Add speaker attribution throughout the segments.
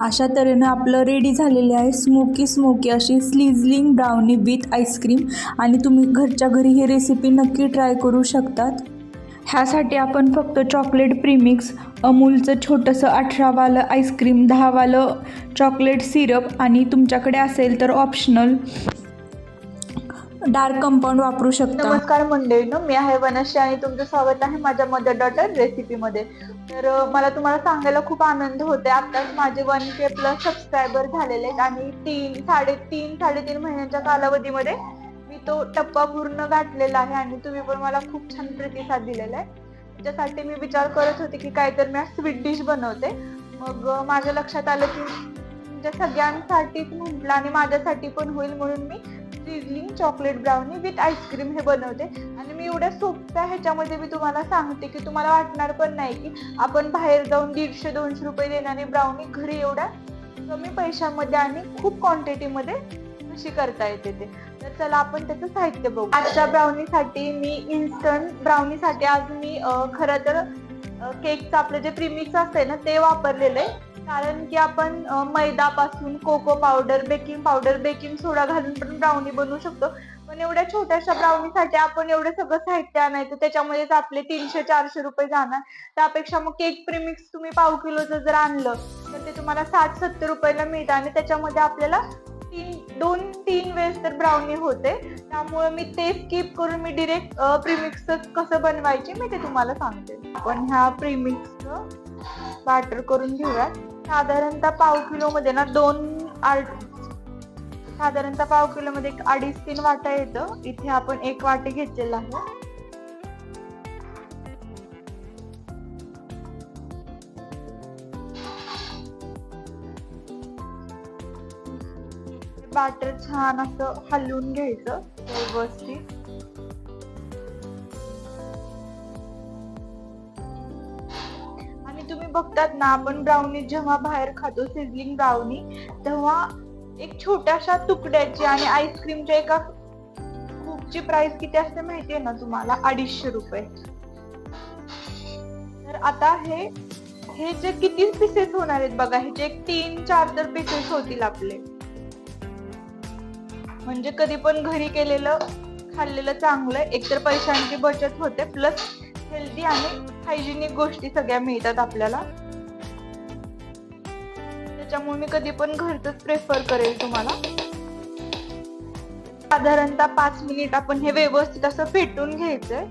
Speaker 1: अशा तऱ्हेनं आपलं रेडी झालेले आहे स्मोकी स्मोकी अशी स्लिझलिंग ब्राउनी विथ आईस्क्रीम आणि तुम्ही घरच्या घरी ही रेसिपी नक्की ट्राय करू शकतात. ह्यासाठी आपण फक्त चॉकलेट प्रीमिक्स अमूलचं छोटंसं अठरावालं आईस्क्रीम दहावालं चॉकलेट सिरप आणि तुमच्याकडे असेल तर ऑप्शनल डार्क कंपाऊंड वापरू शकता.
Speaker 2: नमस्कार मंडळी मी आहे वनश्री आणि तुमचं स्वागत आहे माझ्या मदर डॉटर रेसिपीमध्ये तर मला तुम्हाला सांगायला खूप आनंद होते आत्ताच माझे वन के प्लस सबस्क्रायबर झालेले आहेत आणि तीन साडेतीन साडेतीन महिन्यांच्या कालावधीमध्ये मी तो टप्पा पूर्ण गाठलेला आहे आणि तुम्ही पण मला खूप छान प्रतिसाद दिलेला आहे. त्याच्यासाठी मी विचार करत होते की काहीतरी मी स्वीट डिश बनवते. मग माझ्या लक्षात आलं की तुमच्या सगळ्यांसाठीच म्हटलं आणि माझ्यासाठी पण होईल म्हणून मी sizzling chocolate brownie with ice cream हे बनवते. आणि मी एवढ्या सोप्या ह्याच्यामध्ये मी तुम्हाला सांगते की तुम्हाला वाटणार पण नाही की आपण बाहेर जाऊन दीडशे दोनशे रुपये देणारी ब्राउनी घरी एवढ्या कमी पैशामध्ये आणि खूप क्वांटिटीमध्ये कशी करता येते ते. तर चला आपण त्याचं साहित्य बघू. आजच्या ब्राउनीसाठी मी इन्स्टंट ब्राउनीसाठी आज मी खरं तर केकचं आपलं जे प्रिमिक्स असते ना ते वापरलेलं आहे. कारण की आपण मैदापासून cocoa powder baking powder baking soda घालून पण ब्राउनी बनवू शकतो. पण एवढ्या छोट्याशा ब्राउनीसाठी आपण एवढं सगळं साहित्य आणायचं त्याच्यामध्येच आपले तीनशे चारशे रुपये जाणार. त्यापेक्षा मग केक प्रीमिक्स तुम्ही पाव किलोचं जर आणलं तर ते तुम्हाला साठ सत्तर रुपयाला मिळतं आणि त्याच्यामध्ये आपल्याला तीन दोन तीन वेळेस तर ब्राउनी होते. त्यामुळे मी ते स्किप करून मी डिरेक्ट प्रीमिक्सच कसं बनवायचे मी ते तुम्हाला सांगते. आपण ह्या प्रिमिक्सचं बॅटर करून घेऊयात. साधारणतः पाव किलो मध्ये ना दोन आड साधारणतः पाव किलो मध्ये एक अडीच तीन वाटा येतं. इथे आपण एक वाटे घेतलेला आहे. बाटर छान असं हलवून घ्यायचं व्यवस्थित. बघतात ना आपण ब्राउनी जेव्हा बाहेर खातो सिझलिंग ब्राउनी तेव्हा एक छोट्याशा तुकड्याची आणि आईस्क्रीमच्या एका खूपची प्राइस किती असते माहितीये ना तुम्हाला? अडीचशे रुपये. तर आता हे हे जे किती पीसेस होणार आहेत बघा ह्याचे एक तीन चार तर पीसेस होतील आपले. म्हणजे कधी पण घरी केलेलं खाल्लेलं चांगलं एकतर पैशांची बचत होते प्लस हेल्दी आणि हायजेनिक गोष्टी सगळ्या मिळतात आपल्याला. त्याच्यामुळे मी कधी पण घरच प्रेफर करेल तुम्हाला. साधारणतः पाच मिनिट आपण हे व्यवस्थित असं फेटून घ्यायचंय.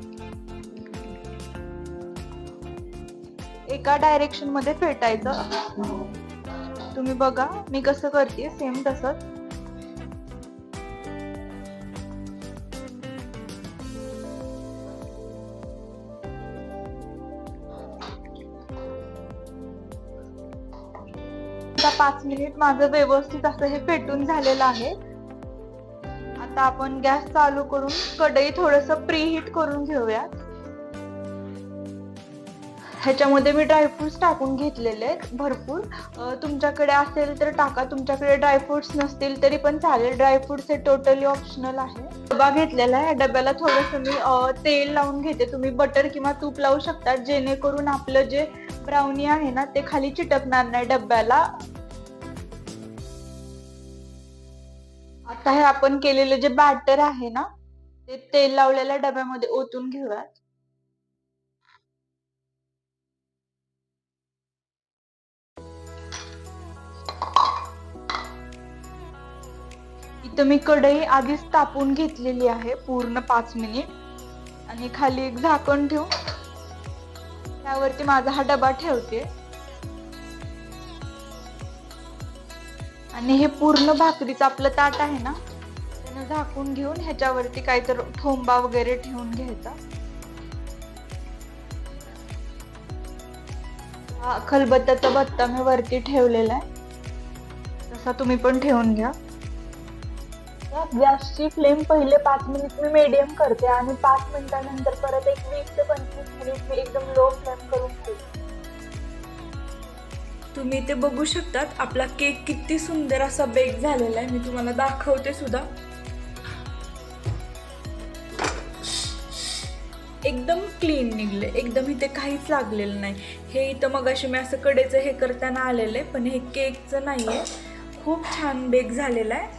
Speaker 2: एका डायरेक्शनमध्ये फेटायचं. तुम्ही बघा मी कसं करते सेम तसंच. आता पाच मिनिट माझं व्यवस्थित असं हे पेटून झालेलं आहे. आता आपण गॅस चालू करून कढई थोडस प्रीहीट करून घेऊयात. ह्याच्यामध्ये मी ड्रायफ्रुट्स टाकून घेतलेले आहेत भरपूर. तुमच्याकडे असेल तर टाका. तुमच्याकडे ड्रायफ्रुट्स नसतील तरी पण चालेल. ड्रायफ्रुट्स हे टोटली ऑप्शनल आहे. डबा घेतलेला आहे. डब्याला थोडस मी तेल लावून घेते. तुम्ही बटर किंवा तूप लावू शकता. जेणेकरून आपलं जे ब्राउनी आहे ना ते खाली चिटकणार नाही डब्याला. आता हे आपण केलेलं जे बॅटर आहे ना ते तेल लावलेल्या डब्यामध्ये ओतून घेऊयात. इथं मी कढई आधीच तापून घेतलेली आहे पूर्ण पाच मिनिट. आणि खाली एक झाकण ठेवून त्यावरती माझा हा डबा ठेवते. आणि हे पूर्ण भाकरीचं आपलं ताट आहे ना त्यानं झाकून घेऊन ह्याच्यावरती काहीतरी ठोंबा वगैरे ठेवून घ्यायचा. खलबत्त्याचा बत्ता मी वरती ठेवलेला आहे. तसा तुम्ही पण ठेवून घ्या. गॅसची फ्लेम पहिले पाच मिनिट मी मीडियम करते आणि पाच मिनिटानंतर परत एक वीस ते पंचवीस मिनिट मी एकदम लो फ्लेम करून ठेवते.
Speaker 1: तुम्ही ते बघू शकतात आपला केक किती सुंदर असा बेक झालेला आहे. मी तुम्हाला दाखवते सुद्धा. एकदम क्लीन निघले एकदम इथे काहीच लागलेलं नाही. हे इथं मग अशी मी असं कडेचं हे करताना आलेलं आहे पण हे केकचं नाही आहे खूप छान बेक झालेला आहे.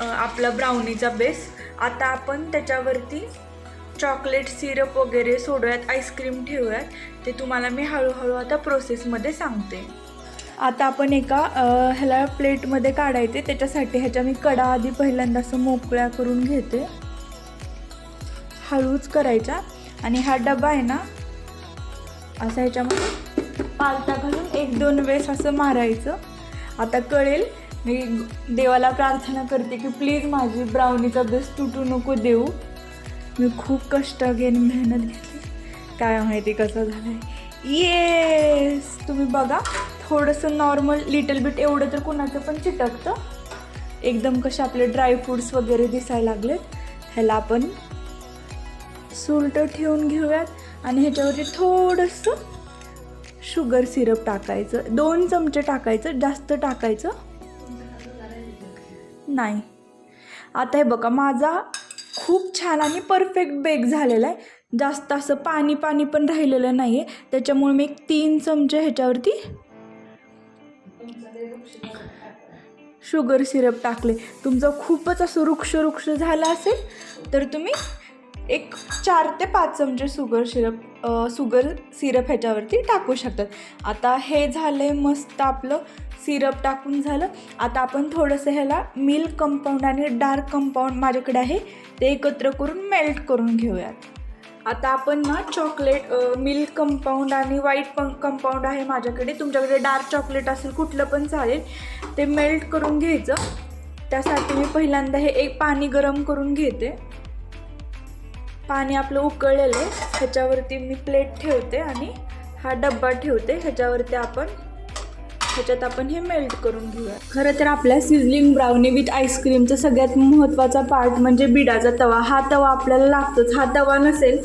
Speaker 1: आपला ब्राउनीचा बेस आता आपण त्याच्यावरती चॉकलेट सिरप वगैरे सोडूयात आईस्क्रीम ठेवूयात. ते तुम्हाला मी हळूहळू आता प्रोसेसमध्ये सांगते. आता आपण एका ह्याला प्लेटमध्ये काढायचे त्याच्यासाठी ह्याच्या मी कडा आधी पहिल्यांदा असं मोकळ्या करून घेते. हळूच करायचा. आणि हा डबा आहे ना असा ह्याच्यामध्ये पालता घालून एक दोन वेळेस असं मारायचं. आता कळेल मी देवाला प्रार्थना करते की प्लीज माझी ब्राउनीचा बेस तुटू नको देऊ. मी खूप कष्ट घेईन मेहनत घेते काय माहिती कसं झालं आहे येस तुम्ही बघा थोडंसं नॉर्मल लिटल बिट एवढं तर कुणाचं पण चिटकतं. एकदम कसे आपले ड्रायफ्रूट्स वगैरे दिसायला लागलेत. ह्याला आपण सुलट ठेवून घेऊयात. आणि ह्याच्यावरती थोडंसं शुगर सिरप टाकायचं. दोन चमचे टाकायचं जास्त टाकायचं नाही. आता हे बघा माझा खूप छान आणि परफेक्ट बेक झालेला आहे. जास्त असं पाणी पाणी पण राहिलेलं नाही आहे त्याच्यामुळे मी एक तीन चमचे ह्याच्यावरती शुगर सिरप टाकले. तुमचं खूपच असं वृक्ष वृक्ष झालं असेल तर तुम्ही एक चार ते पाच चमचे शुगर सिरप शुगर सिरप ह्याच्यावरती टाकू शकतात. आता हे झालं मस्त आपलं सिरप टाकून झालं. आता आपण थोडंसं ह्याला मिल्क कंपाऊंड आणि डार्क कंपाऊंड माझ्याकडे आहे. ते एकत्र करून मेल्ट करून घेऊयात. आता आपण ना चॉकलेट मिल्क कंपाऊंड आणि व्हाईट पं कंपाऊंड आहे माझ्याकडे. तुमच्याकडे डार्क चॉकलेट असेल कुठलं पण चालेल ते मेल्ट करून घ्यायचं. त्यासाठी मी पहिल्यांदा हे एक पाणी गरम करून घेते. पाणी आपलं उकळलेलं आहे. ह्याच्यावरती मी प्लेट ठेवते आणि हा डब्बा ठेवते. ह्याच्यावरती आपण ह्याच्यात आपण हे मेल्ट करून घेऊया. खरं तर आपल्या सिझलिंग ब्राउनी विथ आईस्क्रीमचा सगळ्यात महत्त्वाचा पार्ट म्हणजे बिडाचा तवा. हा तवा आपल्याला लागतोच. हा तवा नसेल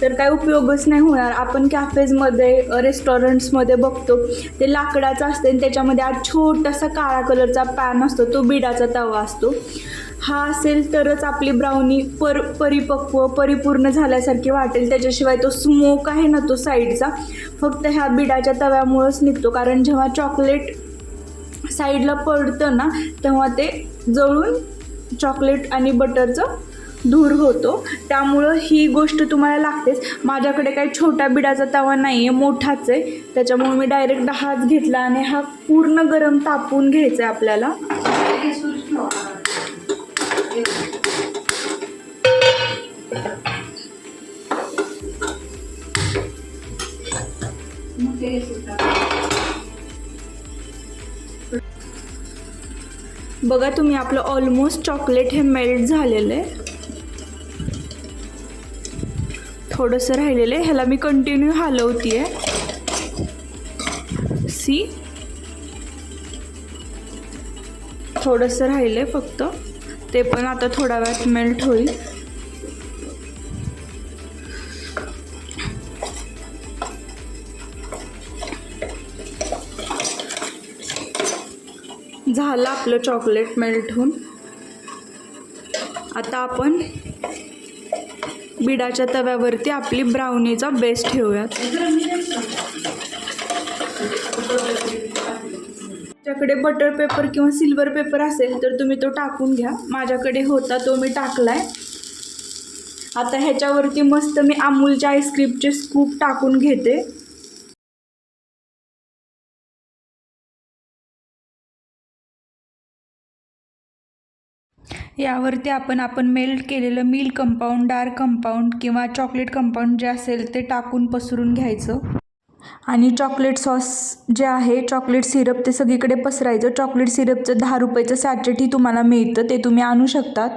Speaker 1: तर काय उपयोगच नाही होणार. आपण कॅफेजमध्ये रेस्टॉरंट्समध्ये बघतो ते लाकडाचं असते आणि त्याच्यामध्ये आज छोटासा काळा कलरचा पॅन असतो. तो बिडाचा तवा असतो. हा असेल तरच आपली ब्राउनी पर परिपक्व परिपूर्ण झाल्यासारखी वाटेल. त्याच्याशिवाय तो स्मोक आहे ना तो साईडचा फक्त ह्या बिडाच्या तव्यामुळंच निघतो. कारण जेव्हा चॉकलेट साईडला पडतं ना तेव्हा ते जळून चॉकलेट आणि बटरचं धूर होतो. त्यामुळं ही गोष्ट तुम्हाला लागतेच. माझ्याकडे काही छोटा बिडाचा तवा नाही आहे मोठाच आहे. त्याच्यामुळे मी डायरेक्ट दहाच घेतला आणि हा पूर्ण गरम तापून घ्यायचा आहे आपल्याला. बघा तुम्ही आपलं ऑलमोस्ट चॉकलेट हे मेल्ट झालेलं आहे. थोडंसं राहिलेलं आहे. ह्याला मी कंटिन्यू हलवती आहे सी थोडंसं राहिलं आहे फक्त. ते पण आता थोड्या वेळात मेल्ट होईल. झालं आपलं चॉकलेट मेल्ट होऊन आता आपण बिडाच्या तव्यावरती आपली ब्राउनीचा बेस ठेवूयात. तुमच्याकडे बटर पेपर किंवा सिल्वर पेपर असेल तर तुम्ही तो टाकून घ्या. माझ्याकडे होता तो मी टाकलाय. आता ह्याच्यावरती मस्त मी अमूलच्या आईस्क्रीमचे स्कूप टाकून घेते. यावरती आपण आपण मेल्ट केलेलं मिल्क कंपाऊंड डार्क कंपाऊंड किंवा चॉकलेट कंपाऊंड जे असेल ते टाकून पसरून घ्यायचं. आणि चॉकलेट सॉस जे आहे चॉकलेट सिरप ते सगळीकडे पसरायचं. चॉकलेट सिरपचं दहा रुपयाचं सॅचेटही तुम्हाला मिळतं ते तुम्ही आणू शकतात.